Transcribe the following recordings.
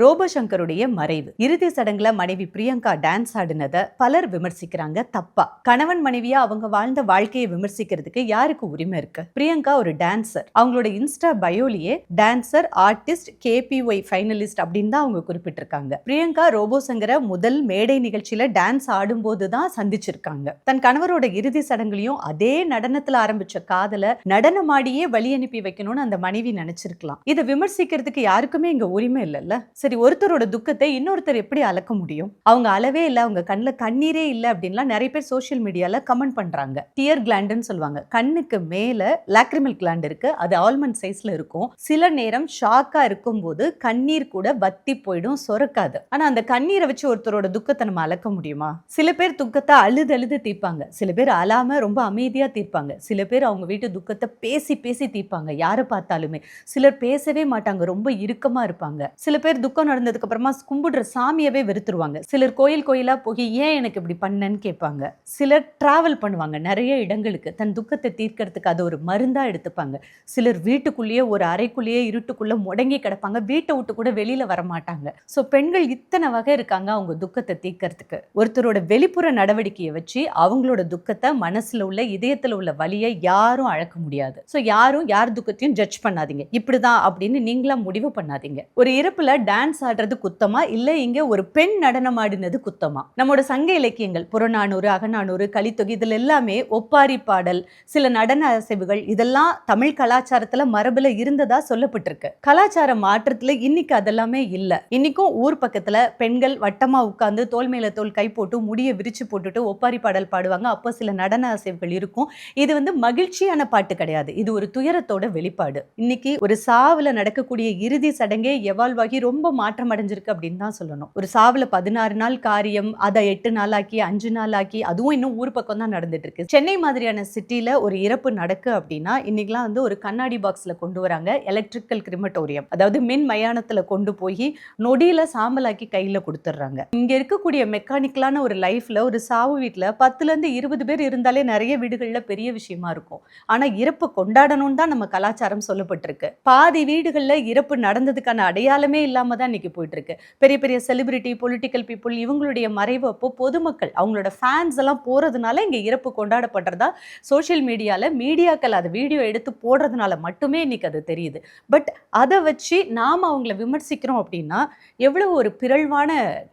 Robot சங்கருடைய மறைவு. இறுதி சடங்குல மனைவி பிரியங்கா டான்ஸ் ஆடினதை பலர் விமர்சிக்கிறாங்க. தப்பா. கணவன் மனைவியா அவங்க வாழ்ந்த வாழ்க்கையை விமர்சிக்கிறதுக்கு யாருக்கு உரிமை இருக்கு? பிரியங்கா ஒரு டான்சர் அவங்களோட இன்ஸ்டா பயோலியே டான்சர் ஆர்டிஸ்ட் கேபிஒய் ஃபைனலிஸ்ட் அப்படின்னு தான் அவங்க குறிப்பிட்டிருக்காங்க. பிரியங்கா ரோபோசங்கரை முதல் மேடை நிகழ்ச்சியில டான்ஸ் ஆடும்போது தான் சந்திச்சிருக்காங்க. தன் கணவரோட இறுதி சடங்குலையும் அதே நடனத்துல ஆரம்பிச்ச காதல நடனமாடியே வழி அனுப்பி வைக்கணும்னு அந்த மனைவி நினைச்சிருக்கலாம். இதை விமர்சிக்கிறதுக்கு யாருக்குமே இங்க உரிமை இல்லைல்ல. சரி ஒருத்தரோட துக்கத்தை இன்னொருத்தர் எப்படி அளக்க முடியும்? அவங்க அளவே இல்லை அவங்க கண்ணில் கண்ணீரே இல்லை அப்படின்லாம் நிறைய பேர் சோஷியல் மீடியால கமெண்ட் பண்றாங்க. டியர் கிளாண்டுன்னு சொல்லுவாங்க. கண்ணுக்கு மேல லாக்ரிமல் கிளாண்ட் இருக்கு அது ஆல்மண்ட் சைஸ்ல இருக்கும். சில நேரம் ஷாக்கா இருக்கும்போது கண்ணீர் கூட வத்தி போயிடும் சொரக்காது. ஆனா அந்த கண்ணீரை வச்சு ஒருத்தரோட துக்கத்தை நம்ம அளக்க முடியுமா? சில பேர் துக்கத்தை அழுது அழுது தீர்ப்பாங்க. சில பேர் அழாம ரொம்ப அமைதியா தீர்ப்பாங்க. சில பேர் அவங்க வீட்டு துக்கத்தை பேசி பேசி தீர்ப்பாங்க. யாரை பார்த்தாலுமே. சிலர் பேசவே மாட்டாங்க ரொம்ப இறுக்கமா இருப்பாங்க. சில பேர் துக்கம் நடந்ததுக்கு அப்புறமா கும்பிடுற சாமியவே வெறுத்துருவாங்க. சிலர் கோயில் கோயிலா போய் ஏன் எனக்கு இப்படி பண்ணன்னு கேட்பாங்க. சிலர் டிராவல் பண்ணுவாங்க நிறைய இடங்களுக்கு. தன் துக்கத்தை தீர்க்கறதுக்கு அது ஒரு மருந்தா எடுத்துப்பாங்க. சிலர் வீட்டுக்குள்ளேயே ஒரு அறைக்குள்ளேயே இருட்டுக்குள்ள முடங்கி கிடப்பாங்க. வீட்டை விட்டு கூட வெளியில வர மாட்டாங்க ஸோ பெண்கள் இத்தனை வகை இருக்காங்க அவங்க துக்கத்தை தீர்க்கறதுக்கு. ஒருத்தரோட வெளிப்புற நடவடிக்கையை வச்சு அவங்களோட துக்கத்தை மனசுல உள்ள இதயத்துல உள்ள வழியை யாரும் அழக்க முடியாது. ஸோ யாரும் யார் துக்கத்தையும் ஜட்ஜ் பண்ணாதீங்க. இப்படிதான் அப்படின்னு நீங்களா முடிவு பண்ணாதீங்க. ஒரு இறப்புல டான்ஸ் ஆடுறது குத்தமா? இல்ல இங்கே ஒரு பெண் நடனம் ஆடினது குத்தமா? நம்மோட சங்க இலக்கியங்கள் புறநானூறு அகநானூறு கலித்தொகை இதில் எல்லாமே ஒப்பாரி பாடல் சில நடன அசைவுகள் இதெல்லாம் தமிழ் கலாச்சாரத்துல மரபுல இருந்ததா சொல்லப்பட்டிருக்கு. கலாச்சார மாற்றத்துல இன்னைக்கு அதெல்லாமே இல்ல. இன்னைக்கும் ஊர் பக்கத்துல பெண்கள் வட்டமா உட்காந்து தோல் மேல தோல் கை போட்டு முடிய விரிச்சு போட்டுட்டு ஒப்பாரி பாடல் பாடுவாங்க. அப்போ சில நடன அசைவுகள் இருக்கும். இது வந்து மகிழ்ச்சியான பாட்டு கிடையாது. இது ஒரு துயரத்தோட வெளிப்பாடு. இன்னைக்கு ஒரு சாவில் நடக்கக்கூடிய இறுதி சடங்கே எவால்வ் ஆகி ரொம்ப மாற்றம் அடைஞ்சிருக்கு அப்படின்னு தான் சொல்லணும். ஒரு சாவுல பதினாறு நாள் காரியம் அதை எட்டு நாளாக்கி அஞ்சு நாள் ஆக்கி அதுவும் இன்னும் ஊர் பக்கம் தான் நடந்துட்டு இருக்கு சென்னை மாதிரியான சிட்டியில ஒரு இறப்பு நடக்கு அப்படின்னா இன்னைக்கெல்லாம் வந்து ஒரு கண்ணாடி பாக்ஸ்ல கொண்டு வராங்க எலக்ட்ரிக்கல் கிரிமட்டோரியம் அதாவது மின் மயானத்துல கொண்டு போய் நொடியில சாம்பலாக்கி கையில கொடுத்துட்றாங்க. இங்க இருக்கக்கூடிய மெக்கானிக்கலான ஒரு லைஃப்ல ஒரு சாவு வீட்டுல பத்துல இருந்து இருபது பேர் இருந்தாலே நிறைய வீடுகள்ல பெரிய விஷயமா இருக்கும். ஆனா இறப்பு கொண்டாடணும்னு தான் நம்ம கலாச்சாரம் சொல்லப்பட்டிருக்கு. பாதி வீடுகள்ல இறப்பு நடந்ததுக்கான அடையாளமே இல்லாம தான் இன்னைக்கு போயிட்டு இருக்கு பெரிய பெரிய செலிபிரிட்டி பொலிட்டிக்கல் பீப்புள் இவங்களுடைய மறைவு அப்போ பொதுமக்கள் அவங்களோட ஃபேன்ஸ் எல்லாம் போகிறதுனால இங்கே இறப்பு கொண்டாடப்படுறதா சோஷியல் மீடியாவில் மீடியாக்கள் அதை வீடியோ எடுத்து போடுறதுனால மட்டுமே இன்றைக்கி அது தெரியுது. பட் அதை வச்சு நாம் அவங்கள விமர்சிக்கிறோம் அப்படின்னா எவ்வளோ ஒரு பிறழ்வான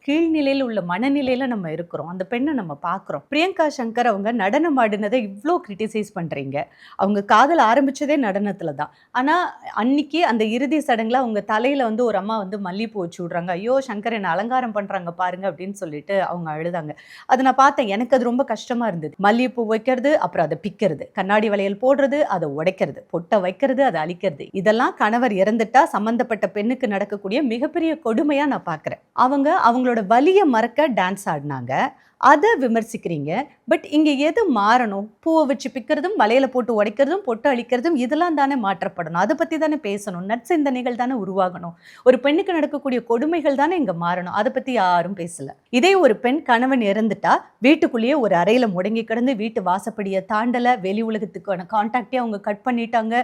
கீழ்நிலையில் உள்ள மனநிலையில் நம்ம இருக்கிறோம். அந்த பெண்ணை நம்ம பார்க்குறோம். பிரியங்கா சங்கர் அவங்க நடனம் ஆடினதை இவ்வளோ கிரிட்டிசைஸ் பண்ணுறீங்க அவங்க காதல் ஆரம்பிச்சதே நடனத்தில் தான். ஆனால் அன்னைக்கு அந்த இறுதி சடங்கில் அவங்க தலையில் வந்து ஒரு அம்மா வந்து மல்லிப்பூ வச்சு விட்றாங்க. ஐயோ சங்கர் என்ன அலங்காரம் பண்ணுறாங்க பாருங்க அப்படின்னு சொல்லிட்டு அவங்க அழுதாங்க. அதை நான் பார்த்தேன். எனக்கு அது ரொம்ப கஷ்டமாக இருந்தது. மல்லிகைப்பூ வைக்கிறது அப்புறம் அதை பிக்கிறது. கண்ணாடி வளையல் போடுறது அதை உடைக்கிறது. பொட்டை வைக்கிறது அதை அழிக்கிறது. இதெல்லாம் கணவர் இறந்துட்டா சம்மந்தப்பட்ட பெண்ணுக்கு நடக்கக்கூடிய மிகப்பெரிய கொடுமையாக நான் பார்க்குறேன். அவங்க அவங்களோட வலியை மறக்க டான்ஸ் ஆடினாங்க. அதை விமர்சிக்கிறீங்க. பட் இங்கே எது மாறணும்? பூவை வச்சு பிக்கிறதும் வலையில் போட்டு உடைக்கிறதும் பொட்டு அழிக்கிறதும் இதெல்லாம் தானே மாற்றப்படணும். அதை பற்றி தானே பேசணும். நற்சிந்தனைகள் தானே உருவாகணும். ஒரு பெண்ணுக்கு நடக்கக்கூடிய கொடுமைகள் தானே இங்கே மாறணும். அதை பற்றி யாரும் பேசலை. இதே ஒரு பெண் கணவன் இறந்துட்டா வீட்டுக்குள்ளேயே ஒரு அறையில் முடங்கி கிடந்து வீட்டு வாசப்படியை தாண்டலை வெளி உலகத்துக்கான கான்டாக்டே அவங்க கட் பண்ணிட்டாங்க.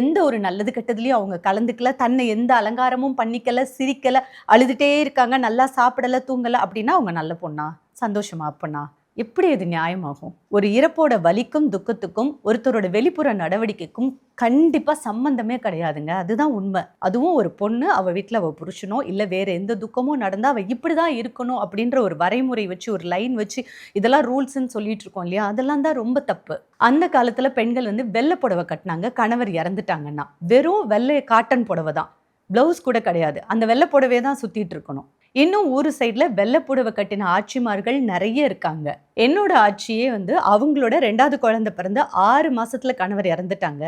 எந்த ஒரு நல்லது கெட்டதுலேயும் அவங்க கலந்துக்கல. தன்னை எந்த அலங்காரமும் பண்ணிக்கல சிரிக்கலை அழுதுகிட்டே இருக்காங்க. நல்லா சாப்பிடலை தூங்கலை அப்படின்னா அவங்க நல்ல பொண்ணா? சந்தோஷமா அப்பண்ணா எப்படி இது நியாயமாகும்? ஒரு இறப்போட வலிக்கும் துக்கத்துக்கும் ஒருத்தரோட வெளிப்புற நடவடிக்கைக்கும் கண்டிப்பா சம்பந்தமே கிடையாதுங்க. அதுதான் உண்மை. அதுவும் ஒரு பொண்ணு அவ வீட்டில் அவ புருஷனோ இல்லை வேற எந்த துக்கமும் நடந்தா அவ இப்படிதான் இருக்கணும் அப்படின்ற ஒரு வரைமுறை வச்சு ஒரு லைன் வச்சு இதெல்லாம் ரூல்ஸ்ன்னு சொல்லிட்டு இருக்கோம் இல்லையா? அதெல்லாம் தான் ரொம்ப தப்பு. அந்த காலத்துல பெண்கள் வந்து வெள்ளை புடவை கட்டினாங்க கணவர் இறந்துட்டாங்கன்னா. வெறும் வெள்ளை காட்டன் புடவை தான் ப்ளவுஸ் கூட கிடையாது. அந்த வெள்ளை புடவையே தான் சுத்திட்டு இருக்கணும். இன்னும் ஊர் சைடில் வெள்ளப்புடவை கட்டின ஆட்சிமார்கள் நிறைய இருக்காங்க. என்னோட ஆட்சியே வந்து அவங்களோட ரெண்டாவது குழந்தை பிறந்து ஆறு மாதத்தில் கணவர் இறந்துட்டாங்க.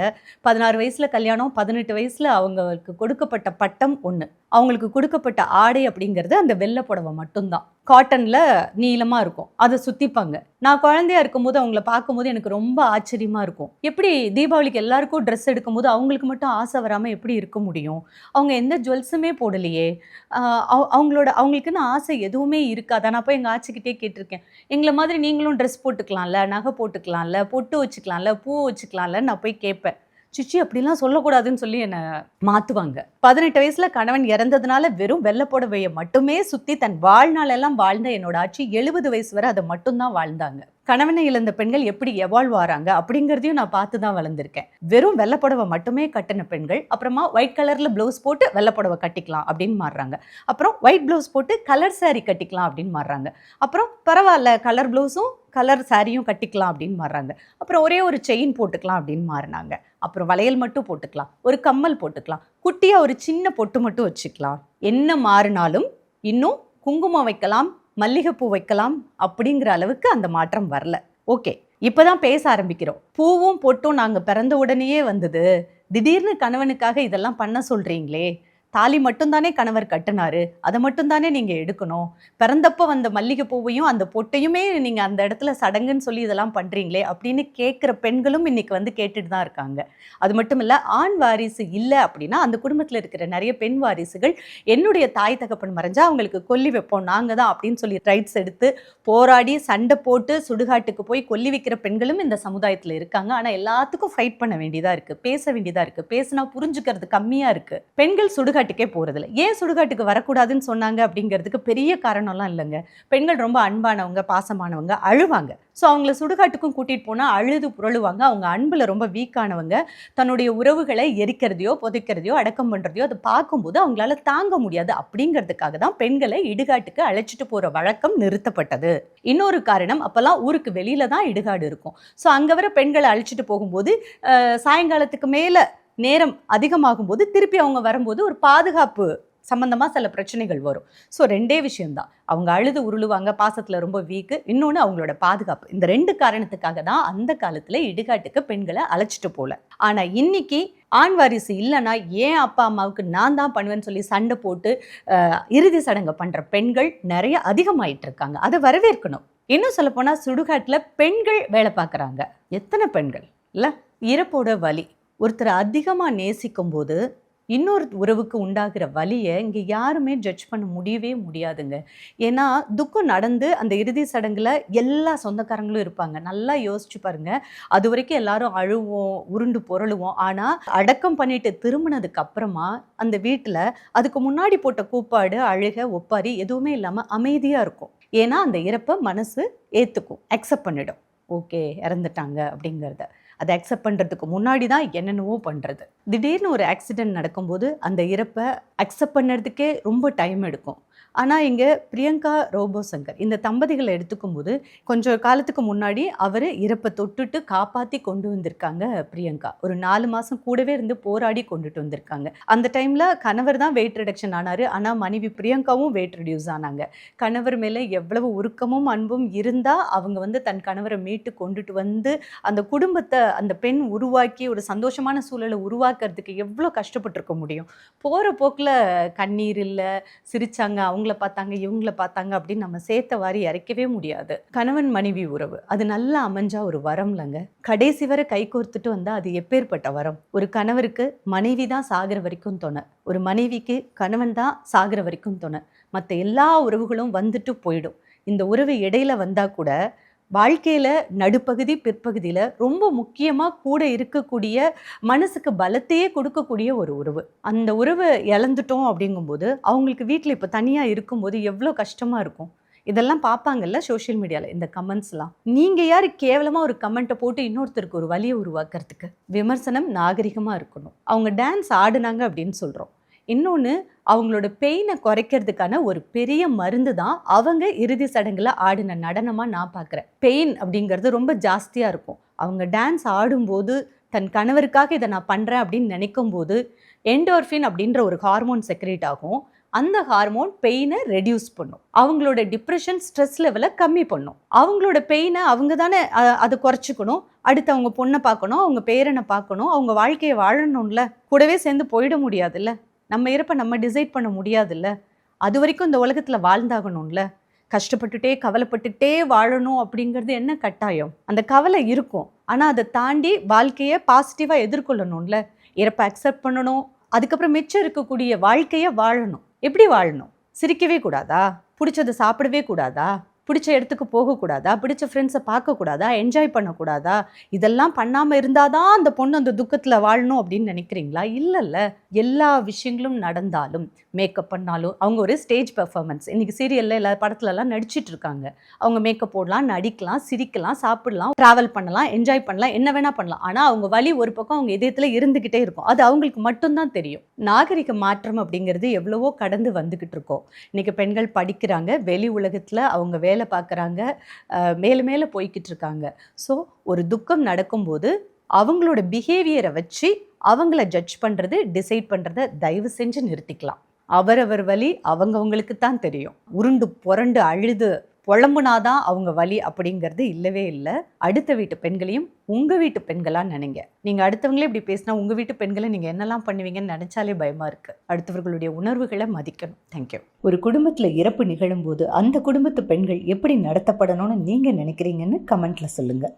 பதினாறு வயசில் கல்யாணம் பதினெட்டு வயசில் அவங்களுக்கு கொடுக்கப்பட்ட பட்டம் ஒன்று அவங்களுக்கு கொடுக்கப்பட்ட ஆடை அப்படிங்கிறது அந்த வெள்ளை புடவை மட்டும்தான். காட்டனில் நீளமாக இருக்கும். அதை சுற்றிப்பாங்க நான் குழந்தையா இருக்கும்போது அவங்கள பார்க்கும்போது எனக்கு ரொம்ப ஆச்சரியமாக இருக்கும். எப்படி தீபாவளிக்கு எல்லாருக்கும் ட்ரெஸ் எடுக்கும்போது அவங்களுக்கு மட்டும் ஆசை வராமல் எப்படி இருக்க முடியும்? அவங்க எந்த ஜுவல்ஸுமே போடலையே. அவங்களோட அவங்களுக்குன்னு ஆசை எதுவுமே இருக்காதா? நான் போய் எங்கள் ஆச்சிக்கிட்டே கேட்டிருக்கேன். எங்களை மாதிரி நீங்களும் ட்ரெஸ் போட்டுக்கலாம்ல நகை போட்டுக்கலாம்ல பொட்டு வச்சுக்கலாம்ல பூ வச்சுக்கலாம்ல நான் போய் கேட்பேன். சிச்சி அப்படிலாம் சொல்லக்கூடாதுன்னு சொல்லி என்னை மாற்றுவாங்க பதினெட்டு வயசில் கணவன் இறந்ததுனால வெறும் வெள்ளை புடவையை மட்டுமே சுற்றி தன் வாழ்நாளெல்லாம் வாழ்ந்த என்னோட ஆட்சி எழுபது வயசு வரை அதை மட்டும்தான் வாழ்ந்தாங்க. கணவனை இழந்த பெண்கள் எப்படி எவால்வ் ஆறாங்க அப்படிங்கிறதையும் நான் பார்த்து தான் வளர்ந்துருக்கேன். வெறும் வெள்ளை புடவை மட்டுமே கட்டின பெண்கள் அப்புறமா ஒயிட் கலரில் ப்ளவுஸ் போட்டு வெள்ளை புடவை கட்டிக்கலாம் அப்படின்னு மாறுறாங்க. அப்புறம் ஒயிட் ப்ளவுஸ் போட்டு கலர் saree கட்டிக்கலாம் அப்படின்னு மாறுறாங்க. அப்புறம் பரவாயில்ல கலர் ப்ளவுஸும் கலர் சாரியும் கட்டிக்கலாம் அப்படின்னு மாறுறாங்க. அப்புறம் ஒரே ஒரு செயின் போட்டுக்கலாம் அப்படின்னு மாறினாங்க. அப்புறம் வளையல் மட்டும் போட்டுக்கலாம். ஒரு கம்மல் போட்டுக்கலாம். குட்டியாக ஒரு சின்ன பொட்டு மட்டும் வச்சுக்கலாம். என்ன மாறினாலும் இன்னும் குங்குமம் வைக்கலாம் மல்லிகைப்பூ வைக்கலாம் அப்படிங்கிற அளவுக்கு அந்த மாற்றம் வரல. ஓகே இப்போதான் பேச ஆரம்பிக்கிறோம். பூவும் பொட்டும் நாங்கள் பிறந்த உடனேயே வந்தது. திடீர்னு கணவனுக்காக இதெல்லாம் பண்ண சொல்கிறீங்களே தாலி மட்டும்தானே கணவர் கட்டினாரு. அதை மட்டும்தானே நீங்கள் எடுக்கணும். பிறந்தப்போ வந்த மல்லிகை பூவையும் அந்த பொட்டையுமே நீங்கள் அந்த இடத்துல சடங்குன்னு சொல்லி இதெல்லாம் பண்ணுறீங்களே அப்படின்னு கேட்குற பெண்களும் இன்னைக்கு வந்து கேட்டுட்டு தான் இருக்காங்க. அது மட்டும் இல்லை ஆண் வாரிசு இல்லை அப்படின்னா அந்த குடும்பத்தில் இருக்கிற நிறைய பெண் வாரிசுகள் என்னுடைய தாய் தகப்பன் மறைஞ்சா அவங்களுக்கு கொல்லி வைப்போம் நாங்கள் தான் அப்படின்னு சொல்லி ரைட்ஸ் எடுத்து போராடி சண்டை போட்டு சுடுகாட்டுக்கு போய் கொல்லி வைக்கிற பெண்களும் இந்த சமுதாயத்தில் இருக்காங்க. ஆனால் எல்லாத்துக்கும் ஃபைட் பண்ண வேண்டியதாக இருக்குது பேச வேண்டியதாக இருக்குது பேசினா புரிஞ்சுக்கிறது கம்மியாக இருக்குது பெண்கள் சுடுகாட்டுக்கே போறதில்ல. ஏன் சுடுகாட்டுக்கு வரக்கூடாதுன்னு சொன்னாங்க அப்படிங்கிறதுக்கு பெரிய காரணம்லாம் இல்லைங்க. பெண்கள் ரொம்ப அன்பானவங்க பாசமானவங்க அழுவாங்க. ஸோ அவங்கள சுடுகாட்டுக்கும் கூட்டிட்டு போனால் அழுது புரளுவாங்க. அவங்க அன்பில் ரொம்ப வீக்கானவங்க தன்னுடைய உறவுகளை எரிக்கிறதையோ புதைக்கிறதையோ அடக்கம் பண்ணுறதையோ அதை பார்க்கும்போது அவங்களால தாங்க முடியாது. அப்படிங்கிறதுக்காக தான் பெண்களை இடுகாட்டுக்கு அழைச்சிட்டு போகிற வழக்கம் நிறுத்தப்பட்டது. இன்னொரு காரணம் அப்போல்லாம் ஊருக்கு வெளியில தான் இடுகாடு இருக்கும். ஸோ அங்கே வர பெண்களை அழைச்சிட்டு போகும்போது சாயங்காலத்துக்கு மேலே நேரம் அதிகமாகும் போது திருப்பி அவங்க வரும்போது ஒரு பாதுகாப்பு சம்மந்தமாக சில பிரச்சனைகள் வரும். ஸோ ரெண்டே விஷயம்தான். அவங்க அழுது உருளுவாங்க பாசத்தில் ரொம்ப வீக்கு இன்னொன்று அவங்களோட பாதுகாப்பு. இந்த ரெண்டு காரணத்துக்காக தான் அந்த காலத்தில் இடுகாட்டுக்கு பெண்களை அழைச்சிட்டு போல. ஆனால் இன்னைக்கு ஆண் வாரிசு இல்லைன்னா ஏன் அப்பா அம்மாவுக்கு நான் தான் பண்ணுவேன்னு சொல்லி சண்டை போட்டு இறுதி சடங்கு பண்ணுற பெண்கள் நிறைய அதிகமாயிட்டு இருக்காங்க. அதை வரவேற்கணும். இன்னும் சொல்லப்போனால் சுடுகாட்டில் பெண்கள் வேலை பார்க்குறாங்க. எத்தனை பெண்கள்? இல்லை இறப்போட வலி. ஒருத்தரை அதிகமாக நேசிக்கும் போது இன்னொரு உறவுக்கு உண்டாகிற வழியை இங்கே யாருமே ஜட்ஜ் பண்ண முடியவே முடியாதுங்க. ஏன்னா துக்கம் நடந்து அந்த இறுதி சடங்குல எல்லா சொந்தக்காரங்களும் இருப்பாங்க. நல்லா யோசிச்சு பாருங்க. அது வரைக்கும் எல்லாரும் அழுவோம் உருண்டு புரளுவோம். ஆனால் அடக்கம் பண்ணிட்டு திரும்பினதுக்கு அப்புறமா அந்த வீட்டில் அதுக்கு முன்னாடி போட்ட கூப்பாடு அழுக ஒப்பாரி எதுவுமே இல்லாமல் அமைதியாக இருக்கும். ஏன்னா அந்த இறப்பை மனசு ஏற்றுக்கும் அக்செப்ட் பண்ணிடும். ஓகே இறந்துட்டாங்க அப்படிங்கிறத. அதை அக்செப்ட் பண்ணுறதுக்கு முன்னாடி தான் என்னென்னவோ பண்ணுறது திடீர்னு ஒரு ஆக்சிடென்ட் நடக்கும்போது அந்த இறப்பை அக்செப்ட் பண்ணுறதுக்கே ரொம்ப டைம் எடுக்கும். ஆனால் இங்கே பிரியங்கா ரோபோசங்கர் இந்த தம்பதிகளை எடுத்துக்கும் போது கொஞ்சம் காலத்துக்கு முன்னாடி அவர் இறப்பை தொட்டுட்டு காப்பாற்றி கொண்டு வந்திருக்காங்க பிரியங்கா. ஒரு நாலு மாதம் கூடவே இருந்து போராடி கொண்டுட்டு வந்திருக்காங்க. அந்த டைமில் கணவர் தான் வெயிட் ரிடக்ஷன் ஆனார். ஆனால் மனைவி பிரியங்காவும் வெயிட் ரெடியூஸ் ஆனாங்க. கணவர் மேலே எவ்வளவு உருக்கமும் அன்பும் இருந்தால் அவங்க வந்து தன் கணவரை மீட்டு கொண்டுட்டு வந்து அந்த குடும்பத்தை அந்த பெண் உருவாக்கி ஒரு சந்தோஷமான சூழலை உருவாக்குறதுக்கு எவ்வளோ கஷ்டப்பட்டிருக்க முடியும். போகிற போக்கில் கண்ணீர் இல்லை சிரிச்சாங்க அவங்கள பார்த்தாங்க இவங்கள பார்த்தாங்க அப்படின்னு நம்ம சேர்த்த வாரி இறைக்கவே முடியாது. கணவன் மனைவி உறவு அது நல்லா அமைஞ்சா ஒரு வரம்லங்க கடைசி வரை கை கோர்த்துட்டு வந்தால் அது எப்பேற்பட்ட வரம்? ஒரு கணவருக்கு மனைவி தான் சாகிற வரைக்கும் துணை ஒரு மனைவிக்கு கணவன் தான் சாகிற வரைக்கும் துணை. மற்ற எல்லா உறவுகளும் வந்துட்டு போயிடும். இந்த உறவு இடையில வந்தா கூட வாழ்க்கையில் நடுப்பகுதி பிற்பகுதியில் ரொம்ப முக்கியமாக கூட இருக்கக்கூடிய மனசுக்கு பலத்தையே கொடுக்கக்கூடிய ஒரு உறவு. அந்த உறவை இழந்துட்டோம் அப்படிங்கும்போது அவங்களுக்கு வீட்டில் இப்போ தனியாக இருக்கும்போது எவ்வளோ கஷ்டமாக இருக்கும்? இதெல்லாம் பார்ப்பாங்கல்ல சோஷியல் மீடியாவில் இந்த கமெண்ட்ஸ்லாம் நீங்கள் யார் கேவலமாக ஒரு கமெண்ட்டை போட்டு இன்னொருத்தருக்கு ஒரு வழியை உருவாக்குறதுக்கு? விமர்சனம் நாகரிகமாக இருக்கணும். அவங்க டான்ஸ் ஆடினாங்க அப்படின்னு சொல்கிறோம் இன்னொன்று அவங்களோட பெயினை குறைக்கிறதுக்கான ஒரு பெரிய மருந்து தான் அவங்க இறுதி சடங்கில் ஆடின நடனமாக நான் பார்க்குறேன் பெயின் அப்படிங்கிறது ரொம்ப ஜாஸ்தியாக இருக்கும். அவங்க டான்ஸ் ஆடும்போது தன் கணவருக்காக இதை நான் பண்ணுறேன் அப்படின்னு நினைக்கும் போது என்டோர்ஃபின் அப்படின்ற ஒரு ஹார்மோன் செக்ரேட் ஆகும். அந்த ஹார்மோன் பெயினை ரெடியூஸ் பண்ணும். அவங்களோட டிப்ரெஷன் ஸ்ட்ரெஸ் லெவலை கம்மி பண்ணும். அவங்களோட பெயினை அவங்க தானே அதை குறைச்சிக்கணும். அடுத்து அவங்க பொண்ணை பார்க்கணும் அவங்க பேரனை பார்க்கணும் அவங்க வாழ்க்கையை வாழணும்ல. கூடவே சேர்ந்து போயிட முடியாதுல்ல. நம்ம இறப்ப நம்ம டிசைட் பண்ண முடியாதுல்ல? அது வரைக்கும் இந்த உலகத்தில் வாழ்ந்தாகணும்ல? கஷ்டப்பட்டுட்டே கவலைப்பட்டுட்டே வாழணும் அப்படிங்கிறது என்ன கட்டாயம்? அந்த கவலை இருக்கும். ஆனால் அதை தாண்டி வாழ்க்கையை பாசிட்டிவாக எதிர்கொள்ளணும்ல? இறப்பை அக்செப்ட் பண்ணணும். அதுக்கப்புறம் மிச்சம் இருக்கக்கூடிய வாழ்க்கையை வாழணும். எப்படி வாழணும்? சிரிக்கவே கூடாதா? பிடிச்சதை சாப்பிடவே கூடாதா? பிடிச்ச இடத்துக்கு போகக்கூடாதா? பிடிச்ச ஃப்ரெண்ட்ஸை பார்க்கக்கூடாதா? என்ஜாய் பண்ணக்கூடாதா? இதெல்லாம் பண்ணாமல் இருந்தால் தான் அந்த பொண்ணு அந்த துக்கத்தில் வாழணும் அப்படின்னு நினைக்கிறீங்களா? இல்லைல்ல. எல்லா விஷயங்களும் நடந்தாலும் மேக்கப் பண்ணாலும் அவங்க ஒரு ஸ்டேஜ் பெர்ஃபார்மன்ஸ் இன்றைக்கி சீரியலில் எல்லா படத்துலலாம் நடிச்சிட்டு இருக்காங்க. அவங்க மேக்கப் போடலாம் நடிக்கலாம் சிரிக்கலாம் சாப்பிடலாம் ட்ராவல் பண்ணலாம் என்ஜாய் பண்ணலாம் என்ன வேணால் பண்ணலாம். ஆனால் அவங்க வழி ஒரு பக்கம் அவங்க இதயத்தில் இருந்துக்கிட்டே இருக்கும். அது அவங்களுக்கு மட்டும்தான் தெரியும். நாகரிக மாற்றம் அப்படிங்கிறது எவ்வளவோ கடந்து வந்துக்கிட்டு இருக்கோம். இன்றைக்கி பெண்கள் படிக்கிறாங்க. வெளி உலகத்தில் அவங்க வேலை பார்க்குறாங்க. மேலே மேலே போய்கிட்டு இருக்காங்க ஸோ ஒரு துக்கம் நடக்கும்போது அவங்களோட பிஹேவியரை வச்சு அவங்கள ஜட்ஜ் பண்ணுறது டிசைட் பண்ணுறத தயவு செஞ்சு நிறுத்திக்கலாம். அவரவர் வழி அவங்கவுங்களுக்கு தான் தெரியும். உருண்டு புரண்டு அழுது புலம்புனாதான் அவங்க வலி அப்படிங்கிறது இல்லவே இல்லை. அடுத்த வீட்டு பெண்களையும் உங்கள் வீட்டு பெண்களாக நினைங்க. நீங்கள் அடுத்தவங்களே இப்படி பேசினா உங்கள் வீட்டு பெண்களை நீங்கள் என்னெல்லாம் பண்ணுவீங்கன்னு நினச்சாலே பயமாக இருக்குது அடுத்தவர்களுடைய உணர்வுகளை மதிக்கணும். தேங்க்யூ ஒரு குடும்பத்தில் இறப்பு நிகழும்போது அந்த குடும்பத்து பெண்கள் எப்படி நடத்தப்படணும்னு நீங்கள் நினைக்கிறீங்கன்னு கமெண்ட்டில் சொல்லுங்கள்